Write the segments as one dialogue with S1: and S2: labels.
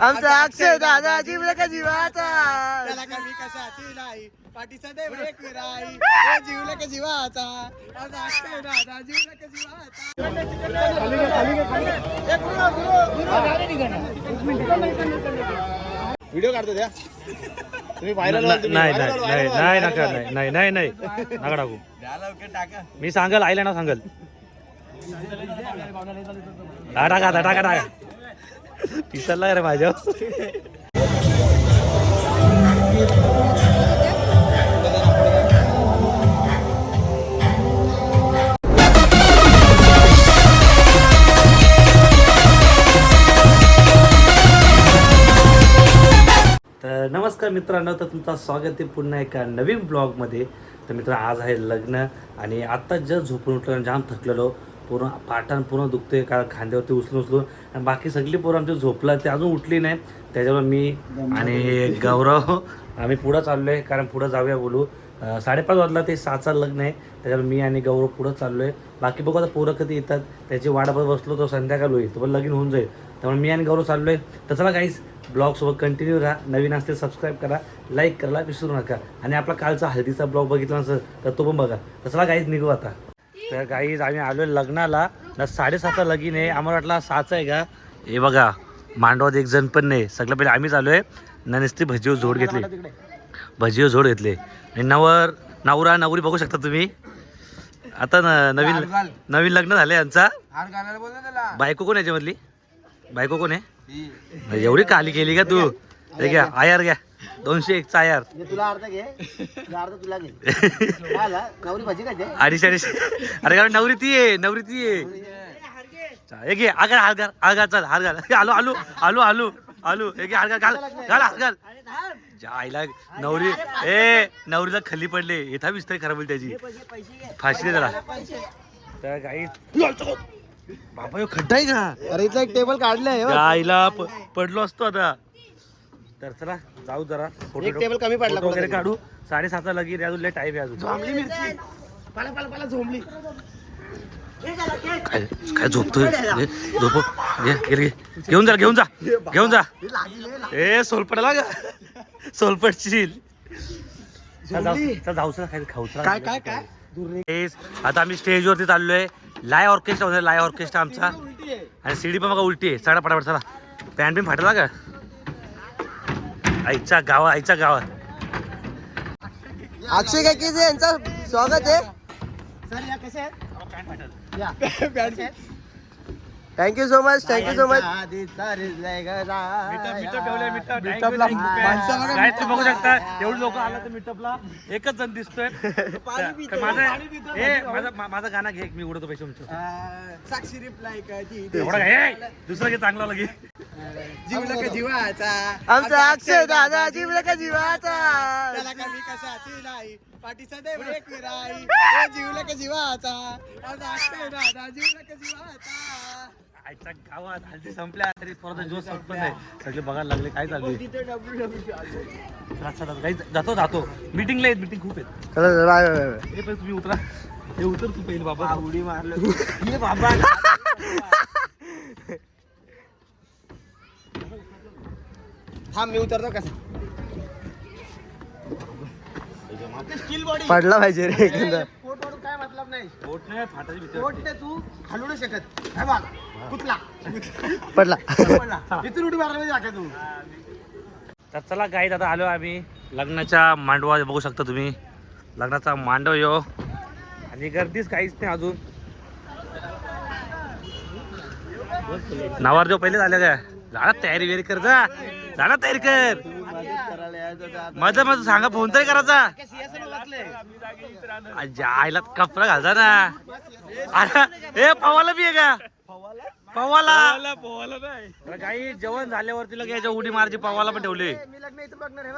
S1: आमचा अक्षय दादा जीवला का जीवाचा?
S2: त्याला कमी कशाची नाही? पाठीचा देव एक विराई जीवला का जीवाचा? आमचा अक्षय दादा जीवला का जीवाचा? व्हिडिओ काढतो द्या. तुम्ही व्हायरल
S3: नाही नाही नाही नाही नका नाही नाही नाही नाही. नका टाकू.
S2: टाका.
S3: मी सांगल आईला ना सांगल. हा, टाका आता, टाका टाका. पिसरला रे माझ्या. तर नमस्कार मित्रांनो तर तुमचं स्वागत आहे पुन्हा एका नवीन ब्लॉगमध्ये तर मित्र आज आहे लग्न आणि आत्ता जस्ट झोपून उठलं जाम थकलेलो पूर्ण पाठान पूर्ण दुखते का खांद्यावरती उचलून उचलून. आणि बाकी सगळी पोरं आमची झोपलं ते अजून उठली नाही. त्याच्यावर मी आणि गौरव आम्ही पुढं चाललो आहे कारण पुढं जाऊया बोलू. साडेपाच वाजला ते सातचा लग्न आहे. त्याच्यावर मी आणि गौरव पुढं चाललो आहे बाकी बघू आता पोरं कधी येतात. त्याची वाट बघत बसलो तर संध्याकाळ होईल. तर पण लगीन होऊन जाईल. त्यामुळे मी आणि गौरव चाललो आहे तर चला काहीच ब्लॉगसोबत कंटिन्यू राहा. नवीन असतील सबस्क्राईब करा. लाईक करायला विसरू नका. आणि आपला कालचा हळदीचा ब्लॉग बघितला नसेल तर तो पण बघा. तर चला काहीच निघू आता. तर काहीच आम्ही आलो लग्नाला. ना साडेसातचा लगीन आहे. आम्हाला वाटला सहाचा आहे का? हे बघा मांडवात एक जण पण नाही. सगळं पहिले आम्हीच आलो आहे ना नुसती भजीवर झोड घेतली. भजीवर झोड घेतले. आणि नवर नवरा नवरी बघू शकता तुम्ही. आता न- नवीन नवीन लग्न झालं यांचा. बायको कोण याच्यामधली? बायको कोण आहे? एवढी काली केली का तू? हे घ्या आयार घ्या. दोनशे एकचा आयार
S1: तुला अर्ध घे. अर्ध तुला घे. काय आला? नवरी भाजी काय ते?
S3: अडीचशे अडीचशे अरे कारण नवरी ती आहे नवरी ती आहे. चा, हे घे आगर हार घाल हार घाल चल हार घाल. हे आलो आलो आलो आलो आलो. हे घे हार घाल घाल घाल हार घाल. जा, आईला नवरी ए नवरीला खाली पडले. येथा विस्तार खराब होईल त्याची. फाशी दे त्याला. तर काही बाबा ह्यो खड्डा आहे का?
S1: अरे इथला एक टेबल काढलंय हो.
S3: आईला प- पडलो असतो आता. तर चला जाऊ जरा. फोटो
S1: एक टेबल कमी पडला
S3: वगैरे. काढू. साडेसातला आहे, अजून लय टाईम आहे अजून.
S1: झोंबली मिरची. पाला पाला पाला झोंबली
S3: काय काय झोपतोय? झोप. घे घे घे. घेऊन जा घेऊन जा घेऊन जा. ए सोलपडला का सोलपडशील चल. जाऊ चल जाऊ चल काय खाऊ
S2: काय काय काय?
S3: तेच आता आम्ही स्टेजवरती चाललोय. लाय ऑर्केस्ट्रा होणार लाय ऑर्केस्ट्रा आमचा. आणि सीडी पण बघा उलटी आहे. चढा पटापट चला. पॅन्ट बिन फाटला का आईच्या गावा आईच्या गावात
S1: अक्षय काकीचे यांचं स्वागत आहे.
S2: सर या कसे आहेत?
S1: Thank you so much thank you so much
S3: काय तुम्ही बघू शकता एवढी लोक आला तर मिटअपला एकच जण दिसतोय. माझं माझं गाणं घे मी उडवतो पैसे तुमचं
S2: साक्षी रिप्लाय
S3: एवढं दुसरं घे चांगला लगे
S2: जीवला का जीवाचा.
S1: आमचा अक्षय दादा जीवला का जीवाचा.
S2: त्याला कमी कशाची नाही पाठीचा देव एक जीवला का जीवाचा. आमचा अक्षय दादा जीवला का जीवाचा
S3: गावात हल्दी संपल्या तरी जोश संपत नाही. सगळे बघायला लागले काय चालू आहे? चला, चला, काही जातो जातो. मीटिंगला आहेत मीटिंग खूप आहेत
S1: चला चला, बाय बाय बाय.
S3: हे पण तुम्ही उतरा. हे उतर तू पहिले बाबा. उडी मारलं.
S2: ये बाबा. थांब मी उतरतो कसं
S1: पडला पाहिजे रे एखादा
S2: पोट वाढून काय मतलब नाही.
S3: पोट नाही फाटाची भीती
S2: पोट
S3: वाटते.
S2: ते तू हलवू नाही शकत. बघ कुठला?
S1: पडला.
S2: पडला. इथून उडी मारला जाका तू.
S3: तर चला गाईत आता आलो आम्ही. लग्नाच्या मांडवा बघू शकता तुम्ही. लग्नाचा मांडव यो. आणि गर्दीच काहीच नाही अजून. नावार जो पहिले झाले काय झाला तयारी वेरी कर जा. झाला तयारी कर. माझं माझं सांगा फोन तरी करायचा आज्या, आईला कपडा घालता ना. ए पवाला बी आहे का? पवाला? पवाला काही जेवण झाल्यावर तिला घ्यायच्या उडी मारची पवाला पण ठेवले.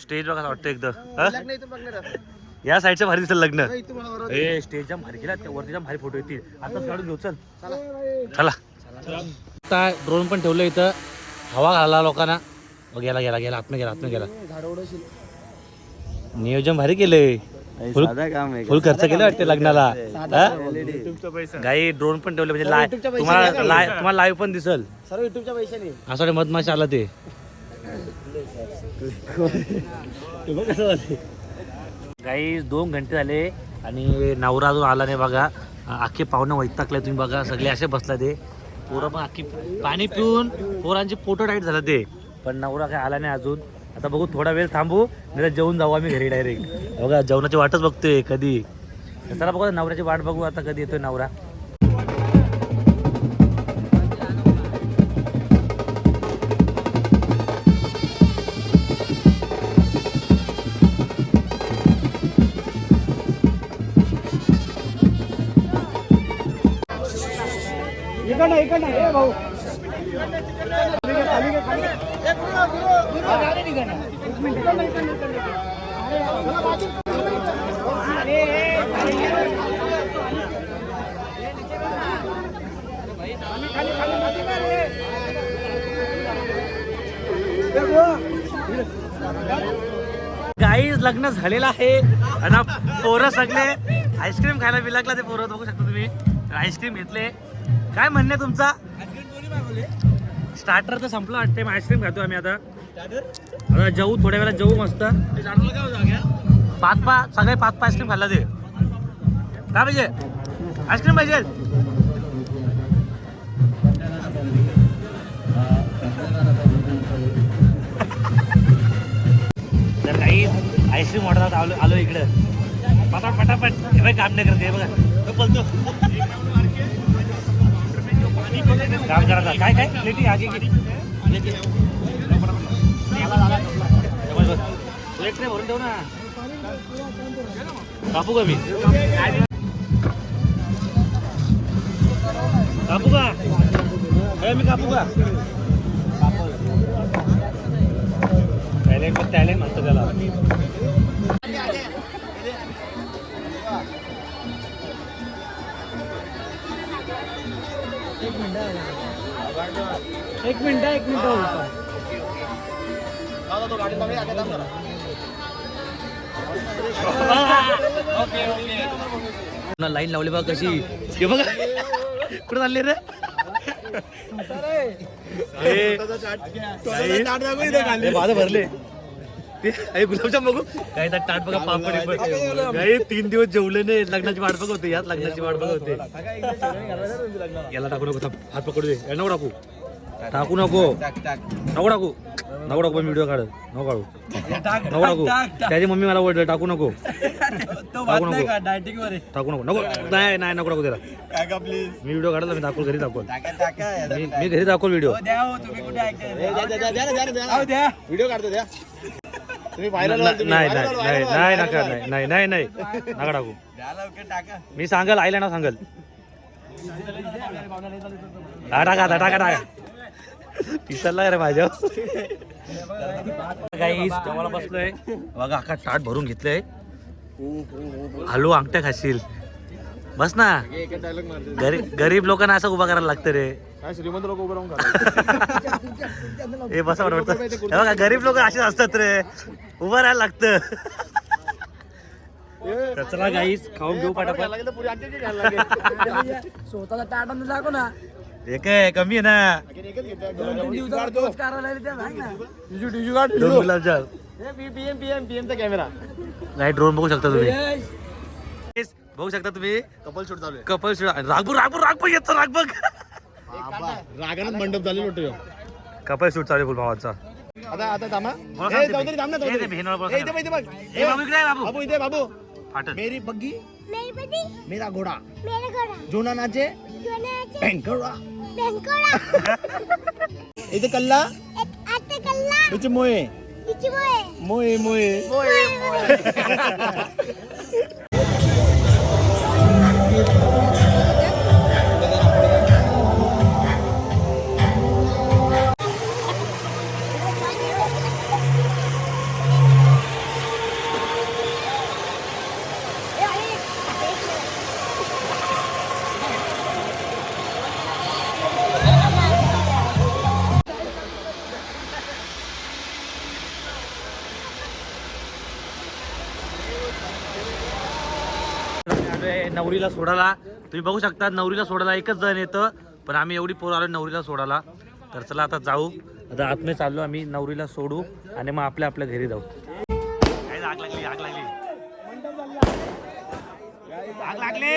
S3: स्टेज बघा वाटतं एकदम. या साईडचं भारी दिसलं लग्न. ए स्टेजच्या भारी गेला त्या वरतीच्या भारी फोटो येतील. आता काढून घेऊ चल. चला. ड्रोन पण ठेवलं इथं. हवा घाला लोकांना. गेला गेला गेला. आतमध्ये गेला आतमध्ये गेला. नियोजन भारी केलंय. फुल
S1: साधा काम आहे.
S3: फुल खर्च केला वाटते लग्नाला? काही ड्रोन पण ठेवले म्हणजे लाय- तुम्हाला लाय- तुम्हाला लाईव्ह पण दिसल.
S1: सर्व युट्यूबच्या पैशाने.
S3: असं वाटतं मधमाशी आला ते. काही दोन घंटे झाले आणि नवरा अजून आला नाही बघा. अख्खे पाहुणे वैतागले तुम्ही बघा. सगळे असे बसला ते. पोरं पण अख्खी पाणी पिऊन पोरांचे फोटो टाईट झालं ते. पण नवरा काय आला नाही अजून. आता बघू थोडा वेळ थांबू नाही जेवून जाऊ आम्ही घरी डायरेक्ट बघा जेवणाची वाटच बघतोय कधी. चला बघू नवऱ्याची वाट बघू आता कधी येतोय नवरा.
S2: मार, ए. ए, भाऊ.
S3: गाईज लग्न झालेलं आहे. आणि पोरं सगळे. आईस्क्रीम खायला बिलागला ते पोरं बघू शकता तुम्ही. आईस्क्रीम घेतले. काय म्हणणे तुमचा? स्टार्टर तर संपलं वाटते आईस्क्रीम खातो आम्ही आता. आता जाऊ थोड्या वेळात जाऊ मस्त. पाच पाच सगळे पाच पाच आईस्क्रीम खाल्ला ते. काय पाहिजे? आईस्क्रीम पाहिजे. तर काही आईस्क्रीम ऑर्डर आलो आलो इकडं. पटापट पटापट. हे काम नाही करते बघा. बोलतो काम करा काय काय? प्लेटी आगे किती प्लेट नाही भरून ठेव ना कापू का मी कापू का? हे मी कापू का टॅलेंट टॅलेंट म्हणतो त्याला.
S2: एक मिनिट एक मिनिट.
S3: लाईन लावली बघा कशी. हे बघा. कुठे चालले रे? माझं भरले. ते गुलाबजाम बघू? काय तर टाट बघा पापड. काही तीन दिवस जेवले नाही. लग्नाची वाट बघ होते याच लग्नाची वाट बघ होते. याला टाकू नको. हात पकडू दे. नको टाकू. टाकू नको. नको टाकू. नको टाकू व्हिडिओ काढ. नको काढू. नको टाकू त्याची मम्मी मला ओढलं टाकू नको. टाकू नको. टाकू नको. नको. नाही नाही नको टाकू त्याला. मी व्हिडिओ काढला मी दाखवल घरी दाखवल मी मी घरी दाखवल व्हिडिओ
S1: व्हिडिओ काढतो द्या.
S3: नाही नाही नाही नाही नका नाही नाही नाही नाही. नका टाकू. मी सांगल आईला ना सांगल. हा, टाका आता, टाका टाका. पिसरला रे माझ्या. काही बसलोय बघा अख्खा ताट भरून घेतलंय. हलू अंगठ्या खाशील. बस ना. गरीब गरीब लोकांना असं उभा करायला लागतं रे.
S1: श्रीमंत लोक उभं राहून
S3: हे बसा हे बघा गरीब लोक असेच असतात रे. उभं राहायला लागतं. चला गाईस खाऊन घेऊ पाठापाठ
S1: लागेल
S2: स्वतःचा टाटा दाखव ना.
S3: हे काय कमी आहे ना.
S1: कॅमेरा
S3: नाही ड्रोन बघू शकता तुम्ही. बघू शकता तुम्ही.
S1: कपल शूट चालू
S3: कपल रागबू रागबू रागबू येतो राग बघ
S1: आहे रागानच मंडप झालेलो होतो
S3: कपल शूट चालू फुल भावाचा.
S1: आता आता थांबा. थांब ना इथे बघ, इथे बघ.
S3: ए, बाबू इकडे आहे, बाबू.
S1: बाबू इथे बाबू.
S3: फाटल.
S1: मेरी बग्गी
S4: मेरी
S1: घोडा.
S4: मेरा घोड़ा.
S1: जोना नाचे
S4: जोने बेंकोड़ा
S1: इथे कल्ला.
S4: आते
S1: मोये.
S4: इची बोए
S1: मोये मोये.
S3: नवरीला सोडायला. तुम्ही बघू शकता नवरीला सोडायला एकच जण येतं पण आम्ही एवढी पोर आलो नवरीला सोडायला. तर चला आता जाऊ. आता आतमध्ये चाललो आम्ही नवरीला सोडू आणि मग आपल्या आपल्या घरी जाऊ. काय आग लागली आग लागली. आग लागली!